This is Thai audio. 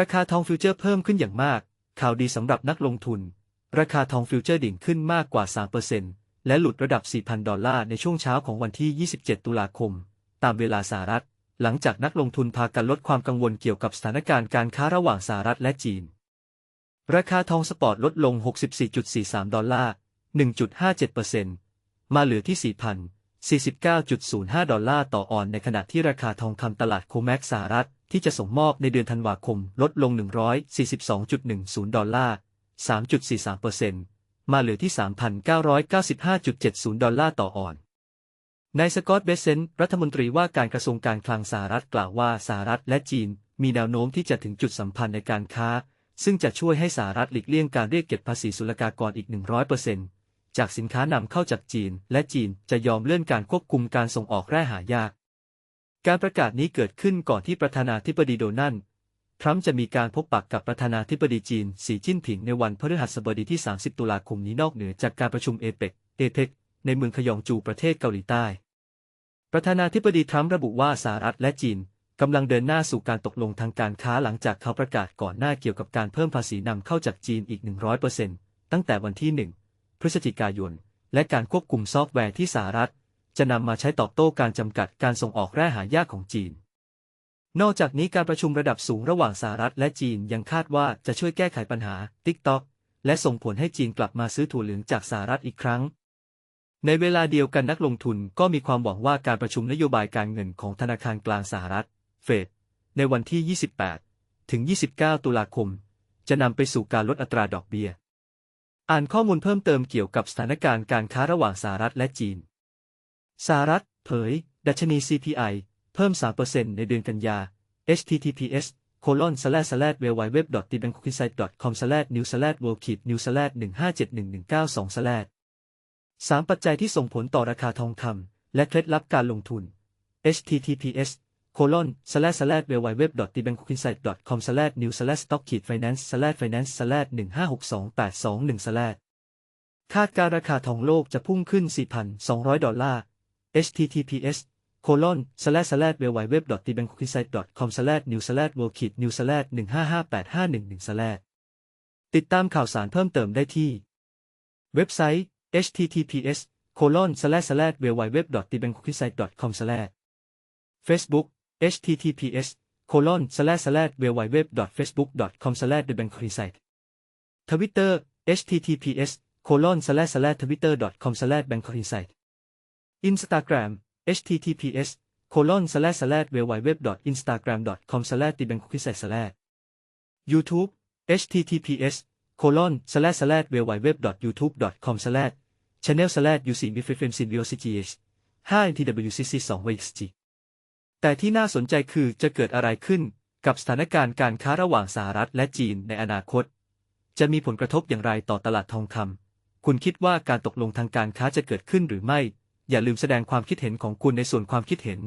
ราคาทองฟิวเจอร์เพิ่มขึ้นอย่างมาก ข่าวดีสำหรับนักลงทุน ราคาทองฟิวเจอร์ดิ่งขึ้นมากกว่า 3%และหลุดระดับ 4,000 ดอลลาร์ในช่วงเช้าของวันที่ 27 ตุลาคม ตามเวลาสหรัฐ หลังจากนักลงทุนพากันลดความกังวลเกี่ยวกับสถานการณ์การค้าระหว่างสหรัฐและจีน ราคาทองสปอร์ตลดลง 64.43 ดอลลาร์ 1.57%มาเหลือที่ 4,049.05 ดอลลาร์ต่อออน ในขณะที่ราคาทองคำตลาดโคแม็กสหรัฐ ที่จะส่งมอบในเดือนธันวาคมลดลง 142.10 ดอลลาร์ 3.43%มาเหลือที่ 3,995.70 ดอลลาร์ต่อออนนายสกอตต์เบสเซนต์รัฐมนตรีว่าการกระทรวงการคลังสหรัฐกล่าวว่าสหรัฐและจีน มีแนวโน้มที่จะถึงจุดสัมพันธ์ในการค้า ซึ่งจะช่วยให้สหรัฐหลีกเลี่ยงการเรียกเก็บภาษีศุลกากรอีก 100%จากสินค้านำเข้าจากจีน และจีนจะยอมเลื่อนการควบคุมการส่งออกแร่หายาก การประกาศนี้เกิดขึ้นก่อนที่ประธานาธิบดีโดนัลด์ทรัมป์จะมีการพบปะกกับประธานาธิบดีจีน สีจิ้นผิงในวันพฤหัสบดีที่ 30 ตุลาคมนี้นอกเหนือจากการประชุมเอเปกเอเปกในเมืองขยองจูประเทศเกาหลีใต้ ประธานาธิบดีทรัมป์ระบุว่าสหรัฐและจีนกำลังเดินหน้าสู่การตกลงทางการค้าหลังจากเขาประกาศก่อนหน้าเกี่ยวกับการเพิ่มภาษีนำเข้าจากจีนอีก 100%ตั้งแต่วันที่ 1 พฤศจิกายน และการควบคุมซอฟต์แวร์ที่สหรัฐ จะนำมาใช้ตอบโต้การจำกัดการส่งออกแร่หายากของจีน นอกจากนี้การประชุมระดับสูงระหว่างสหรัฐและจีนยังคาดว่าจะช่วยแก้ไขปัญหา TikTok และส่งผลให้จีนกลับมาซื้อถั่วเหลืองจากสหรัฐอีกครั้ง ในเวลาเดียวกันนักลงทุนก็มีความหวังว่าการประชุมนโยบายการเงินของธนาคารกลางสหรัฐ เฟด ในวันที่ 28 ถึง 29 ตุลาคม จะนำไปสู่การลดอัตราดอกเบี้ย อ่านข้อมูลเพิ่มเติมเกี่ยวกับสถานการณ์การค้าระหว่างสหรัฐและจีน สหรัฐเผย ดัชนี CPI เพิ่ม 3%ในเดือนกันยา https colon slash slash w w w t b a n k o k i s i t e com slash new slash world kit new slash 1571192 slash สามปัจจัยที่ส่งผลต่อราคาทองคำและเคล็ดลับการลงทุน https colon slash slash w w w t b a n k o k i s i t e com slash new slash stock kit finance slash finance slash 1562821 slash คาดการราคาทองโลกจะพุ่งขึ้น 4,200 ดอลลาร์ https colon slash slash w w w t b a n k o k i s i t e com slash new slash world kit new slash 1558511 slash ติดตามข่าวสารเพิ่มเติมได้ที่ เว็บไซต์ https colon slash slash w w w t b a n k o k i s i t e com slash Facebook https colon slash slash w w w facebook com slash the b a n k o k i s i t e Twitter https colon slash slash twitter com slash b a n k k i s i t e a n k o k i s i t e Instagram https colon slash slash w w w instagram com slash the b a n k o k i s i t e slash YouTube https colon slash slash w w w youtube com slash channel slash uc b f m sin vocgs 5 ntwcc 2 vxg แต่ที่น่าสนใจคือจะเกิดอะไรขึ้นกับสถานการณ์การค้าระหว่างสหรัฐและจีนในอนาคต จะมีผลกระทบอย่างไรต่อตลาดทองคำคุณคิดว่าการตกลงทางการค้าจะเกิดขึ้นหรือไม่ อย่าลืมแสดงความคิดเห็นของคุณในส่วนความคิดเห็น